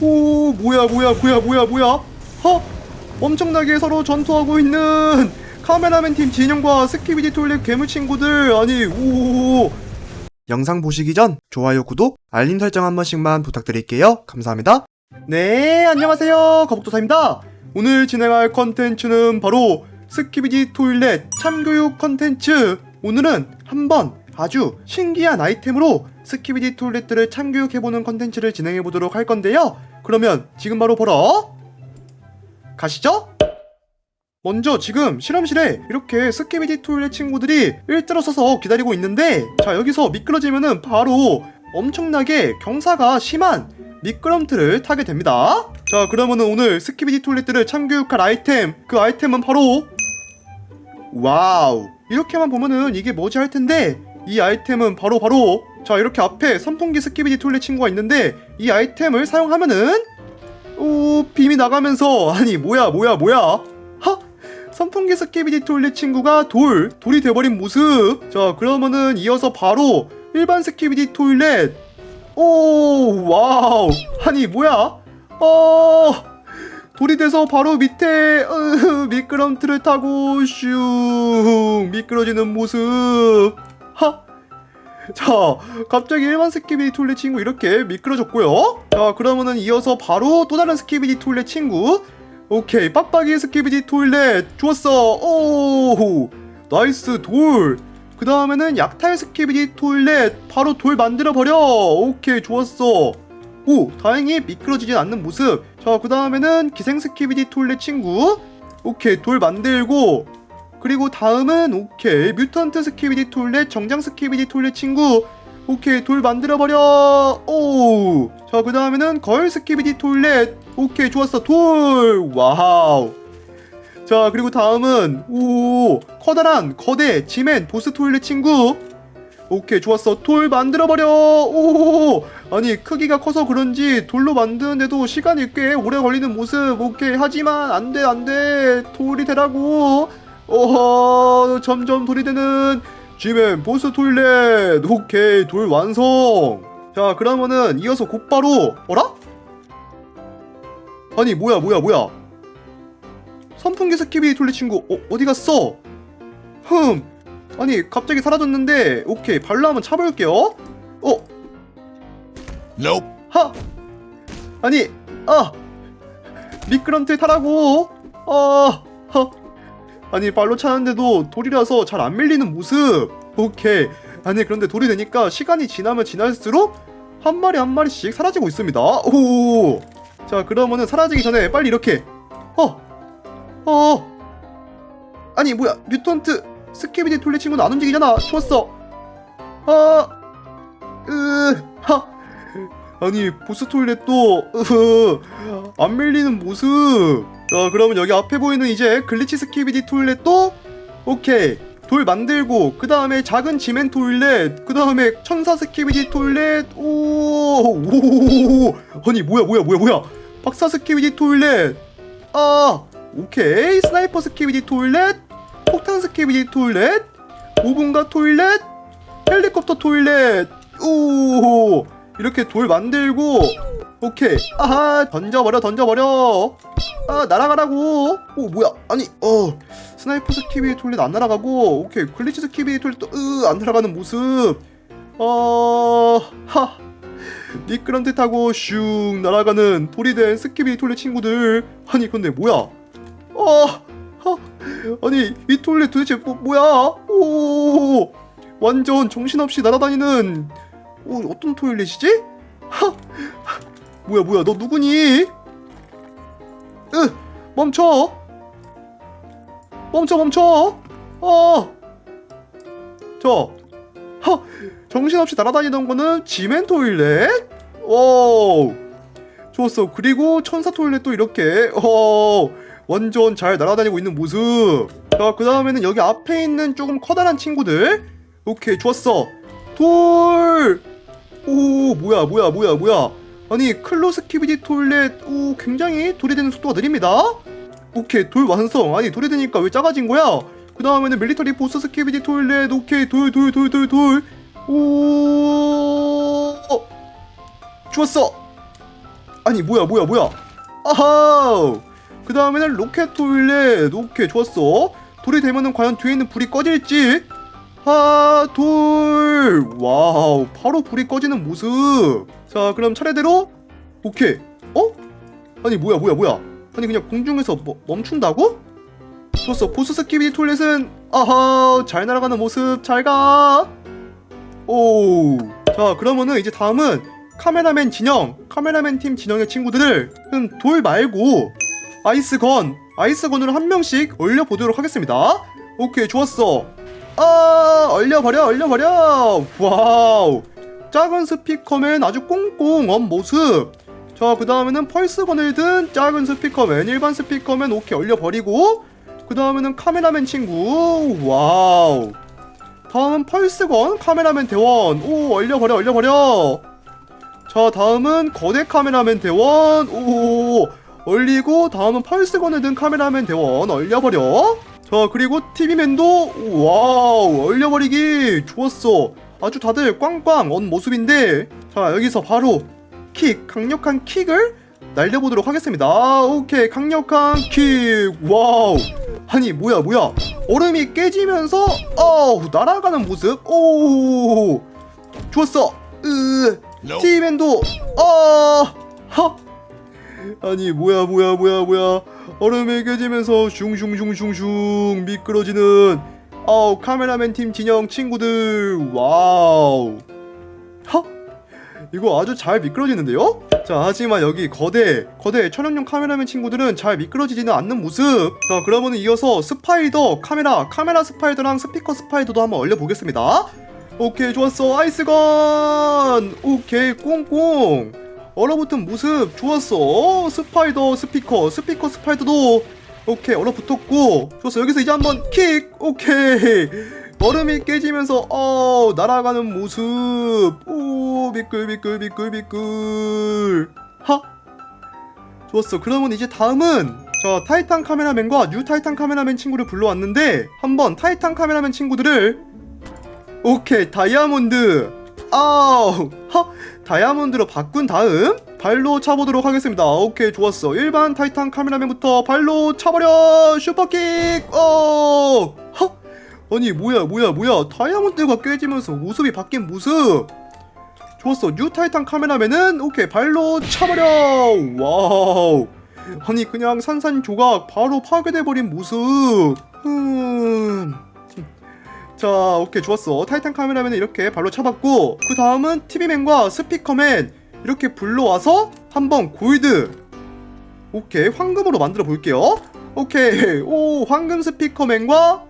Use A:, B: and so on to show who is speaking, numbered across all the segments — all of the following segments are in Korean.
A: 오 뭐야 뭐야 뭐야 뭐야 뭐야? 어 엄청나게 서로 전투하고 있는 카메라맨 팀 진영과 스키비디 톨렛 괴물 친구들. 아니 오 영상 보시기 전 좋아요 구독 알림 설정 한 번씩만 부탁드릴게요. 감사합니다. 네 안녕하세요. 거북도사입니다. 오늘 진행할 컨텐츠는 바로 스키비디 톨렛 참교육 컨텐츠. 오늘은 한번 아주 신기한 아이템으로 스키비디 톨렛들을 참교육해보는 컨텐츠를 진행해보도록 할 건데요 그러면 지금 바로 보러 가시죠. 먼저 지금 실험실에 이렇게 스키비디 톨렛 친구들이 일자로 서서 기다리고 있는데 자 여기서 미끄러지면은 바로 엄청나게 경사가 심한 미끄럼틀을 타게 됩니다. 자 그러면은 오늘 스키비디 톨렛들을 참교육할 아이템 그 아이템은 바로 와우. 이렇게만 보면은 이게 뭐지 할 텐데 이 아이템은 바로 바로 자 이렇게 앞에 선풍기 스키비디 톨렛 친구가 있는데 이 아이템을 사용하면은 오 빔이 나가면서 아니 뭐야 뭐야 뭐야? 하? 선풍기 스키비디 톨렛 친구가 돌 돌이 돼버린 모습. 자 그러면은 이어서 바로 일반 스키비디 톨렛. 오 와우. 아니 뭐야? 어 돌이 돼서 바로 밑에 으, 미끄럼틀을 타고 슝 미끄러지는 모습. 하. 자 갑자기 일반 스키비디 톨렛 친구 이렇게 미끄러졌고요. 자 그러면은 이어서 바로 또 다른 스키비디 톨렛 친구. 오케이 빡빡이 스키비디 톨렛 좋았어. 오 나이스 돌. 그 다음에는 약탈 스키비디 톨렛 바로 돌 만들어 버려. 오케이 좋았어. 오 다행히 미끄러지진 않는 모습. 자 그 다음에는 기생 스키비디 톨렛 친구. 오케이 돌 만들고 그리고 다음은 오케이 뮤턴트 스키비디 톨렛 정장 스키비디 톨렛 친구. 오케이 돌 만들어 버려. 오자 그 다음에는 거울 스키비디 톨렛 오케이 좋았어 돌. 와우. 자 그리고 다음은 오 커다란 거대 지맨 보스 톨렛 친구. 오케이 좋았어 돌 만들어 버려. 오 아니 크기가 커서 그런지 돌로 만드는데도 시간이 꽤 오래 걸리는 모습. 오케이 하지만 안돼 안돼. 돌이 되라고 어 점점 돌이 되는 지맨 보스 톨렛 오케이 돌 완성 자 그러면은 이어서 곧바로 어라? 아니 뭐야 뭐야 뭐야 선풍기 스키비 톨렛 친구 어, 어디 갔어? 흠 아니 갑자기 사라졌는데 오케이 발로 한번 차볼게요 어?
B: Nope.
A: 하! 아니 아 미끄럼틀 타라고 아 하. 아니 발로 차는데도 돌이라서 잘 안 밀리는 모습. 오케이. 아니 그런데 돌이 되니까 시간이 지나면 지날수록 한 마리 한 마리씩 사라지고 있습니다. 오자 그러면은 사라지기 전에 빨리 이렇게. 어. 어. 아니 뭐야. 뮤턴트 스키비디 톨렛 친구는 안 움직이잖아. 좋았어. 아. 으 하. 아니 보스 톨렛도 으흐. 안 밀리는 모습 자 그러면 여기 앞에 보이는 이제 글리치 스키비디 톨렛도 오케이. 돌 만들고 그 다음에 작은 지멘 톨렛 그 다음에 천사 스키비디 톨렛. 오, 오 아니 뭐야 뭐야 뭐야 뭐야. 박사 스키비디 톨렛. 아 오케이. 스나이퍼 스키비디 톨렛. 폭탄 스키비디 톨렛. 오븐가 톨렛. 헬리콥터 톨렛. 오 이렇게 돌 만들고 오케이. 아하 던져버려 던져버려. 아 날아가라고. 오 뭐야? 아니 어. 스나이퍼 스키비 톨렛 안 날아가고 오케이. 글리치 스키비 톨렛도 으안 날아가는 모습. 어하. 미끄럼틀 타고 슝 날아가는 돌이 된 스키비 톨렛 친구들. 아니 근데 뭐야? 어 하, 아니 이 톨렛 도대체 뭐, 뭐야? 오. 완전 정신없이 날아다니는 오, 어떤 톨렛이지? 하, 뭐야 뭐야 너 누구니? 으 멈춰. 멈춰 멈춰. 어저 하 정신없이 날아다니던 거는 지멘 토일렛? 오 좋았어. 그리고 천사 토일렛도 이렇게 어 완전 잘 날아다니고 있는 모습. 자그 다음에는 여기 앞에 있는 조금 커다란 친구들. 오케이 좋았어. 돌 오 뭐야 뭐야 뭐야 뭐야 아니 클로스 키비디 톨렛 오 굉장히 돌이 되는 속도가 느립니다. 오케이 돌 완성. 아니 돌이 되니까 왜 작아진 거야? 그 다음에는 밀리터리 보스 스키비디 톨렛. 오케이 돌 돌 돌 돌돌오 좋았어. 아니 뭐야 뭐야 뭐야? 아하! 그 다음에는 로켓 토일렛. 오케이 좋았어. 돌이 되면은 과연 뒤에 있는 불이 꺼질지 아돌 와우 바로 불이 꺼지는 모습. 자 그럼 차례대로. 오케이. 어? 아니 뭐야 뭐야 뭐야. 아니 그냥 공중에서 뭐, 멈춘다고? 좋았어 보스 스키비디 톨렛은 아하 잘 날아가는 모습. 잘가. 오. 자, 그러면은 이제 다음은 카메라맨 진영, 카메라맨 팀 진영의 친구들을 음, 돌 말고 아이스건, 아이스건으로 한 명씩 얼려 보도록 하겠습니다. 오케이, 좋았어. 아, 얼려버려, 얼려버려. 와우. 작은 스피커맨 아주 꽁꽁 언 모습. 자, 그 다음에는 펄스건을 든 작은 스피커맨, 일반 스피커맨 오케이 얼려버리고, 그 다음에는 카메라맨 친구. 와우. 다음은 펄스건 카메라맨 대원 오 얼려버려 얼려버려 자 다음은 거대 카메라맨 대원 오 얼리고 다음은 펄스건을 든 카메라맨 대원 얼려버려 자 그리고 TV맨도 와우 얼려버리기. 좋았어. 아주 다들 꽝꽝 언 모습인데 자 여기서 바로 킥 강력한 킥을 날려보도록 하겠습니다. 오케이 강력한 킥. 와우. 아니 뭐야 뭐야. 얼음이 깨지면서 어 날아가는 모습. 오 좋았어. 으. 티맨도 어하 아니 뭐야 뭐야 뭐야 뭐야. 얼음이 깨지면서 슝슝슝슝슝 미끄러지는 아우 카메라맨 팀 진영 친구들. 와우. 하? 이거 아주 잘 미끄러지는데요? 자 하지만 여기 거대 거대 촬영용 카메라맨 친구들은 잘 미끄러지지는 않는 모습. 자 그러면 이어서 스파이더 카메라 카메라 스파이더랑 스피커 스파이더도 한번 얼려보겠습니다. 오케이 좋았어. 아이스건. 오케이 꽁꽁 얼어붙은 모습 좋았어. 스파이더 스피커 스피커 스파이더도 오케이 얼어붙었고. 좋았어. 여기서 이제 한번 킥. 오케이. 얼음이 깨지면서 어 날아가는 모습. 오 미끌 미끌 미끌 미끌. 하. 좋았어. 그러면 이제 다음은 자 타이탄 카메라맨과 뉴 타이탄 카메라맨 친구를 불러왔는데 한번 타이탄 카메라맨 친구들을 오케이 다이아몬드 아우 하 다이아몬드로 바꾼 다음 발로 차보도록 하겠습니다. 오케이 좋았어. 일반 타이탄 카메라맨부터 발로 차버려! 슈퍼킥! 어! 하! 아니 뭐야 뭐야 뭐야. 다이아몬드가 깨지면서 모습이 바뀐 모습. 좋았어. 뉴 타이탄 카메라맨은 오케이 발로 차버려! 와우. 아니 그냥 산산조각 바로 파괴돼버린 모습. 음... 자 오케이 좋았어. 타이탄 카메라맨은 이렇게 발로 차봤고 그 다음은 TV맨과 스피커맨 이렇게 불러와서 한번 골드. 오케이 황금으로 만들어 볼게요. 오케이 오 황금 스피커맨과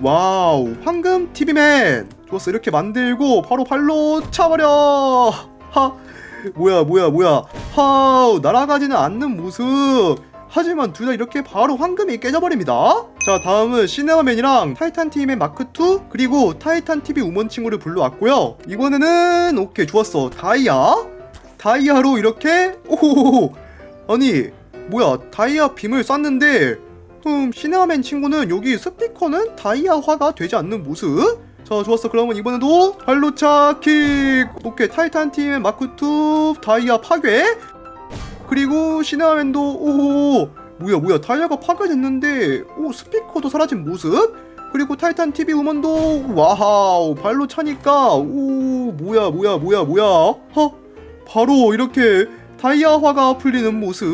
A: 와우 황금 TV맨. 좋았어 이렇게 만들고 바로 발로 차버려. 하 뭐야 뭐야 뭐야. 하우 날아가지는 않는 모습 하지만 둘 다 이렇게 바로 황금이 깨져버립니다. 자 다음은 시네마맨이랑 타이탄 TV맨 마크2 그리고 타이탄 TV 우먼 친구를 불러왔고요. 이번에는 오케이 좋았어. 다이아. 다이아로 이렇게 오호호호. 아니 뭐야 다이아 빔을 쐈는데 음 시네마맨 친구는 여기 스피커는 다이아화가 되지 않는 모습? 자 좋았어. 그러면 이번에도 발로차 킥. 오케이 타이탄 팀의 마크2 다이아 파괴 그리고 시네마맨도 오 뭐야 뭐야 다이아가 파괴됐는데 오 스피커도 사라진 모습? 그리고 타이탄 TV 우먼도 와우 발로 차니까 오 뭐야 뭐야 뭐야 뭐야? 어 바로 이렇게 다이아화가 풀리는 모습.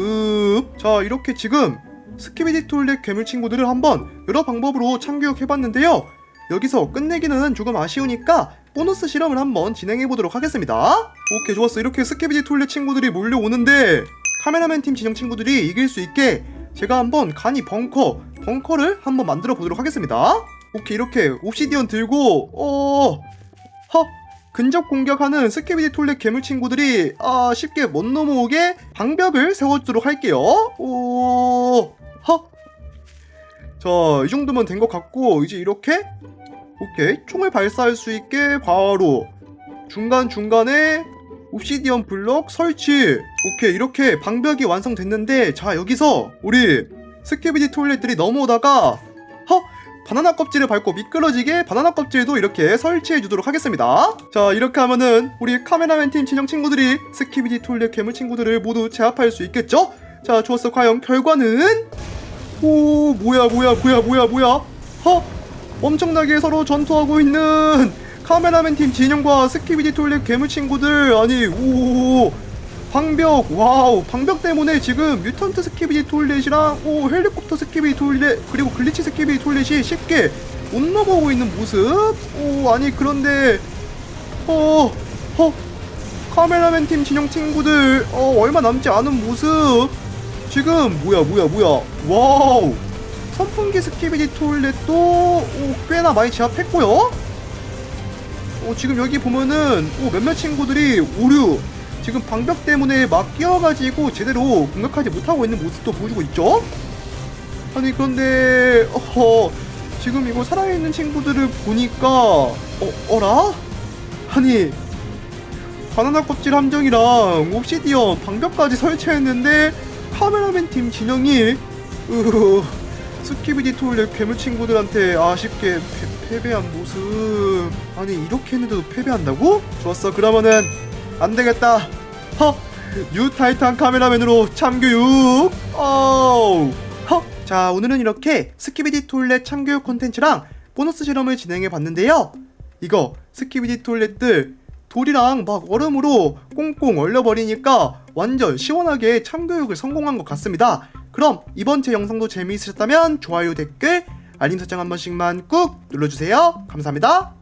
A: 자 이렇게 지금 스키비디 톨렉 괴물 친구들을 한번 여러 방법으로 참교육해봤는데요. 여기서 끝내기는 조금 아쉬우니까 보너스 실험을 한번 진행해보도록 하겠습니다. 오케이 좋았어. 이렇게 스키비디 톨렉 친구들이 몰려오는데 카메라맨 팀 진영 친구들이 이길 수 있게 제가 한번 간이 벙커 벙커를 한번 만들어 보도록 하겠습니다. 오케이 이렇게 옵시디언 들고 어... 허 근접 공격하는 스키비디 톨렉 괴물 친구들이 아 쉽게 못 넘어오게 방벽을 세워주도록 할게요. 오... 허. 자, 이 정도면 된 것 같고 이제 이렇게 오케이 총을 발사할 수 있게 바로 중간 중간에 옵시디언 블럭 설치. 오케이 이렇게 방벽이 완성됐는데 자 여기서 우리 스키비디 톨렛들이 넘어오다가 허 바나나 껍질을 밟고 미끄러지게 바나나 껍질도 이렇게 설치해 주도록 하겠습니다. 자, 이렇게 하면은 우리 카메라맨 팀 진영 친구들이 스키비디 톨렛 괴물 친구들을 모두 제압할 수 있겠죠? 자, 좋았어. 과연 결과는 오, 뭐야, 뭐야, 뭐야, 뭐야, 뭐야? 허? 엄청나게 서로 전투하고 있는 카메라맨 팀 진영과 스키비디 톨렛 괴물 친구들 아니 오 방벽 와우. 방벽 때문에 지금 뮤턴트 스키비디 톨렛이랑 오 헬리콥터 스키비디 톨렛 그리고 글리치 스키비디 톨렛이 쉽게 못 넘어오고 있는 모습. 오 아니 그런데 어, 어 카메라맨 팀 진영 친구들 어 얼마 남지 않은 모습. 지금 뭐야 뭐야 뭐야. 와우. 선풍기 스키비디 톨렛도 오, 꽤나 많이 제압했고요 어, 지금 여기 보면은 오, 몇몇 친구들이 오류 지금 방벽 때문에 막 끼어가지고 제대로 공격하지 못하고 있는 모습도 보여주고 있죠? 아니 그런데 어허 지금 이거 살아있는 친구들을 보니까 어 어라? 아니 바나나 껍질 함정이랑 옵시디언 방벽까지 설치했는데 카메라맨 팀 진영이 으 스키비디 톨렛 괴물 친구들한테 아쉽게 패, 패배한 모습 아니 이렇게 했는데도 패배한다고? 좋았어 그러면은 안 되겠다 허! 뉴 타이탄 카메라맨으로 참교육 어우 허! 자 오늘은 이렇게 스키비디 톨렛 참교육 콘텐츠랑 보너스 실험을 진행해 봤는데요 이거 스키비디 톨렛들 돌이랑 막 얼음으로 꽁꽁 얼려버리니까 완전 시원하게 참교육을 성공한 것 같습니다. 그럼 이번 제 영상도 재미있으셨다면 좋아요, 댓글, 알림 설정 한 번씩만 꾹 눌러주세요. 감사합니다.